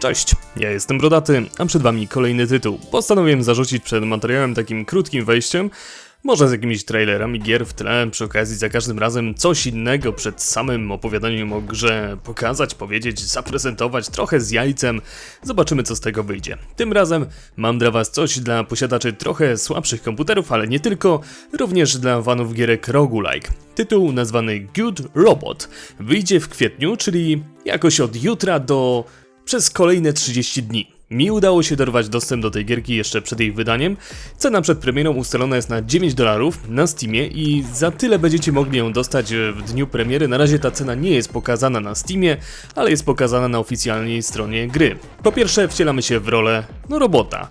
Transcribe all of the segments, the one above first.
Cześć, ja jestem Brodaty, a przed wami kolejny tytuł. Postanowiłem zarzucić przed materiałem takim krótkim wejściem, może z jakimiś trailerami gier w tle, przy okazji za każdym razem coś innego przed samym opowiadaniem o grze pokazać, powiedzieć, zaprezentować trochę z jajcem. Zobaczymy co z tego wyjdzie. Tym razem mam dla was coś dla posiadaczy trochę słabszych komputerów, ale nie tylko, również dla fanów gierek roguelike. Tytuł nazwany Good Robot wyjdzie w kwietniu, czyli jakoś od jutra do przez kolejne 30 dni. Mi udało się dorwać dostęp do tej gierki jeszcze przed jej wydaniem. Cena przed premierą ustalona jest na 9 dolarów na Steamie i za tyle będziecie mogli ją dostać w dniu premiery. Na razie ta cena nie jest pokazana na Steamie, ale jest pokazana na oficjalnej stronie gry. Po pierwsze wcielamy się w rolę no robota.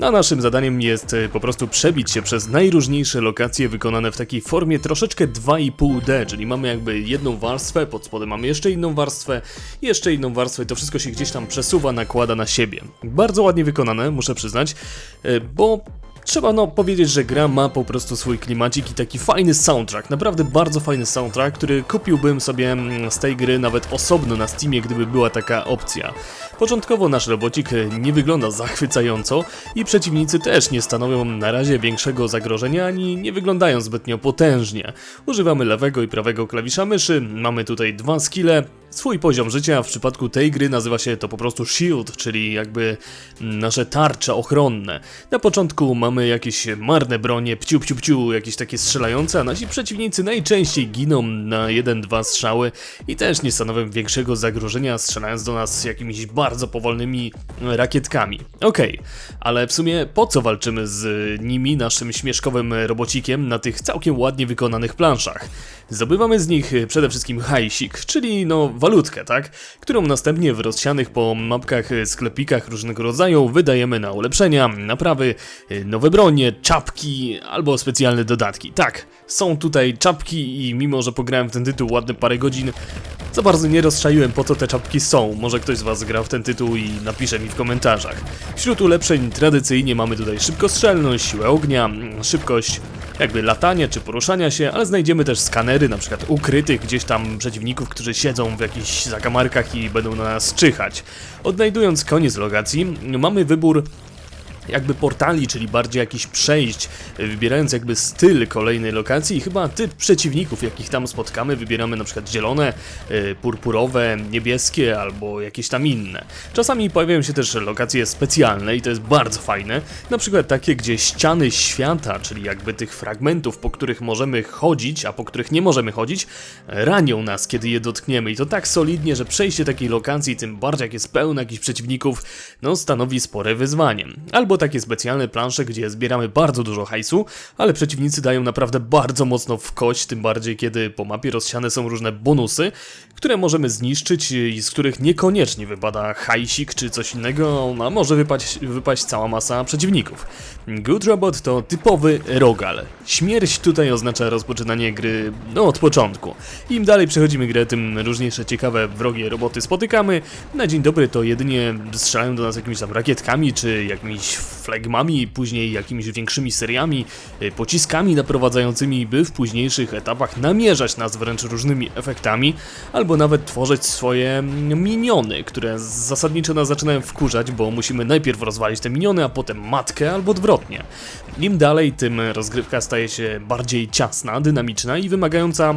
A naszym zadaniem jest e, po prostu przebić się przez najróżniejsze lokacje wykonane w takiej formie troszeczkę 2,5D, czyli mamy jakby jedną warstwę, pod spodem mamy jeszcze inną warstwę, jeszcze inną warstwę i to wszystko się gdzieś tam przesuwa, nakłada na siebie. Bardzo ładnie wykonane, muszę przyznać, e, bo Trzeba no powiedzieć, że gra ma po prostu swój klimacik i taki fajny soundtrack, naprawdę bardzo fajny soundtrack, który kupiłbym sobie mm, z tej gry nawet osobno na Steamie, gdyby była taka opcja. Początkowo nasz robocik nie wygląda zachwycająco i przeciwnicy też nie stanowią na razie większego zagrożenia ani nie wyglądają zbytnio potężnie. Używamy lewego i prawego klawisza myszy, mamy tutaj dwa skille, Swój poziom życia w przypadku tej gry nazywa się to po prostu shield, czyli jakby nasze tarcze ochronne. Na początku mamy jakieś marne bronie, pciu pciu pciu, jakieś takie strzelające, a nasi przeciwnicy najczęściej giną na 1-2 strzały i też nie stanowią większego zagrożenia strzelając do nas jakimiś bardzo powolnymi rakietkami. Okej, okay, ale w sumie po co walczymy z nimi, naszym śmieszkowym robocikiem na tych całkiem ładnie wykonanych planszach? Zdobywamy z nich przede wszystkim hajsik, czyli no walutkę, tak? Którą następnie w rozsianych po mapkach, sklepikach różnego rodzaju wydajemy na ulepszenia, naprawy, nowe bronie, czapki albo specjalne dodatki. Tak, są tutaj czapki i mimo, że pograłem w ten tytuł ładne parę godzin, za bardzo nie rozczaiłem po co te czapki są. Może ktoś z was gra w ten tytuł i napisze mi w komentarzach. Wśród ulepszeń tradycyjnie mamy tutaj szybkostrzelność, siłę ognia, szybkość jakby latania czy poruszania się, ale znajdziemy też skanery, na przykład ukrytych gdzieś tam przeciwników, którzy siedzą w jakichś zakamarkach i będą na nas czyhać. Odnajdując koniec lokacji, mamy wybór jakby portali, czyli bardziej jakichś przejść, wybierając jakby styl kolejnej lokacji i chyba typ przeciwników, jakich tam spotkamy, wybieramy na przykład zielone, y, purpurowe, niebieskie albo jakieś tam inne. Czasami pojawiają się też lokacje specjalne i to jest bardzo fajne, na przykład takie, gdzie ściany świata, czyli jakby tych fragmentów, po których możemy chodzić, a po których nie możemy chodzić, ranią nas, kiedy je dotkniemy i to tak solidnie, że przejście takiej lokacji, tym bardziej jak jest pełno jakichś przeciwników, no stanowi spore wyzwanie. Albo albo takie specjalne plansze, gdzie zbieramy bardzo dużo hajsu, ale przeciwnicy dają naprawdę bardzo mocno w kość, tym bardziej kiedy po mapie rozsiane są różne bonusy, które możemy zniszczyć i z których niekoniecznie wypada hajsik czy coś innego, a może wypaść, wypaść cała masa przeciwników. Good Robot to typowy rogal. Śmierć tutaj oznacza rozpoczynanie gry no, od początku. Im dalej przechodzimy grę, tym różniejsze ciekawe wrogie roboty spotykamy. Na dzień dobry to jedynie strzelają do nas jakimiś tam rakietkami czy jakimiś flegmami, później jakimiś większymi seriami, y, pociskami naprowadzającymi, by w późniejszych etapach namierzać nas wręcz różnymi efektami, albo nawet tworzyć swoje miniony, które zasadniczo nas zaczynają wkurzać, bo musimy najpierw rozwalić te miniony, a potem matkę albo odwrotnie. Im dalej, tym rozgrywka staje się bardziej ciasna, dynamiczna i wymagająca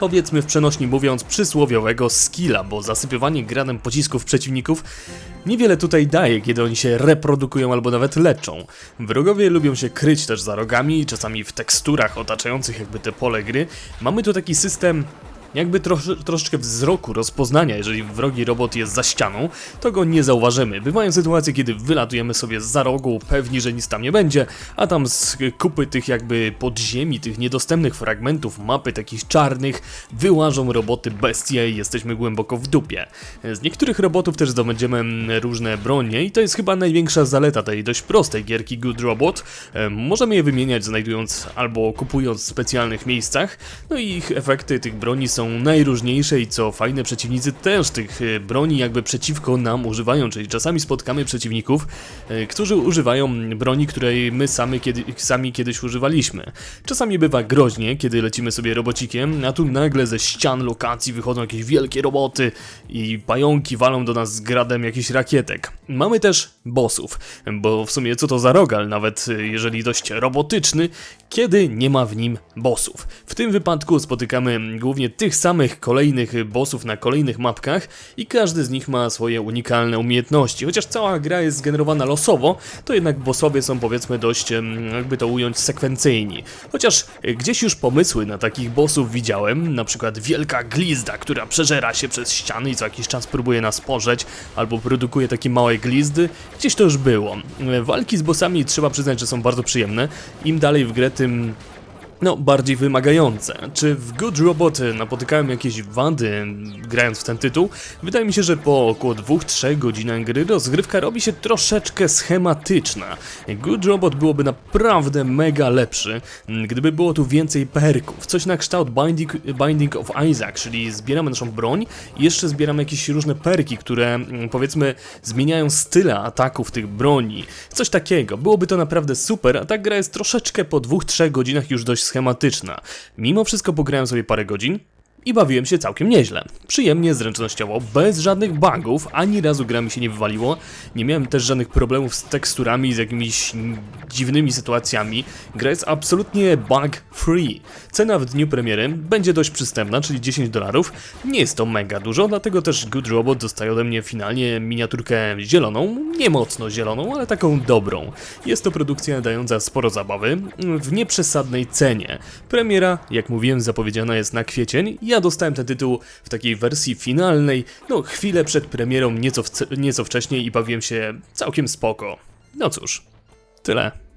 powiedzmy w przenośni mówiąc, przysłowiowego skilla, bo zasypywanie granem pocisków przeciwników niewiele tutaj daje, kiedy oni się reprodukują albo nawet leczą. Wrogowie lubią się kryć też za rogami, czasami w teksturach otaczających jakby te pole gry. Mamy tu taki system jakby trosz, troszeczkę wzroku, rozpoznania, jeżeli wrogi robot jest za ścianą, to go nie zauważymy. Bywają sytuacje, kiedy wylatujemy sobie za rogu, pewni, że nic tam nie będzie, a tam z kupy tych jakby podziemi, tych niedostępnych fragmentów mapy, takich czarnych, wyłażą roboty bestie i jesteśmy głęboko w dupie. Z niektórych robotów też zdobędziemy różne bronie i to jest chyba największa zaleta tej dość prostej gierki Good Robot. Możemy je wymieniać znajdując albo kupując w specjalnych miejscach, no i ich efekty tych broni są najróżniejsze i co fajne, przeciwnicy też tych e, broni jakby przeciwko nam używają, czyli czasami spotkamy przeciwników, e, którzy używają broni, której my sami, kiedy, sami kiedyś używaliśmy. Czasami bywa groźnie, kiedy lecimy sobie robocikiem, a tu nagle ze ścian lokacji wychodzą jakieś wielkie roboty i pająki walą do nas z gradem jakichś rakietek. Mamy też bossów, bo w sumie co to za rogal, nawet e, jeżeli dość robotyczny, kiedy nie ma w nim bossów. W tym wypadku spotykamy głównie tych samych kolejnych bossów na kolejnych mapkach i każdy z nich ma swoje unikalne umiejętności. Chociaż cała gra jest zgenerowana losowo, to jednak bossowie są powiedzmy dość, jakby to ująć, sekwencyjni. Chociaż e, gdzieś już pomysły na takich bossów widziałem, na przykład wielka glizda, która przeżera się przez ściany i co jakiś czas próbuje nas pożreć, albo produkuje takie małe glizdy, gdzieś to już było. E, Walki z bossami trzeba przyznać, że są bardzo przyjemne. Im dalej w grę, tym no, bardziej wymagające. Czy w Good Robot napotykałem jakieś wady grając w ten tytuł? Wydaje mi się, że po około 2-3 godzinach gry rozgrywka robi się troszeczkę schematyczna. Good Robot byłoby naprawdę mega lepszy, gdyby było tu więcej perków. Coś na kształt Binding, Binding of Isaac, czyli zbieramy naszą broń i jeszcze zbieramy jakieś różne perki, które powiedzmy zmieniają style ataków tych broni. Coś takiego. Byłoby to naprawdę super, a ta gra jest troszeczkę po 2-3 godzinach już dość schematyczna. Mimo wszystko pograłem sobie parę godzin i bawiłem się całkiem nieźle. Przyjemnie, zręcznościowo, bez żadnych bugów, ani razu gra mi się nie wywaliło. Nie miałem też żadnych problemów z teksturami, z jakimiś dziwnymi sytuacjami. Gra jest absolutnie bug free. Cena w dniu premiery będzie dość przystępna, czyli 10 dolarów. Nie jest to mega dużo, dlatego też Good Robot dostaje ode mnie finalnie miniaturkę zieloną, nie mocno zieloną, ale taką dobrą. Jest to produkcja dająca sporo zabawy, w nieprzesadnej cenie. Premiera, jak mówiłem, zapowiedziana jest na kwiecień. Ja dostałem ten tytuł w takiej wersji finalnej, no chwilę przed premierą, nieco, nieco wcześniej i bawiłem się całkiem spoko. No cóż, tyle.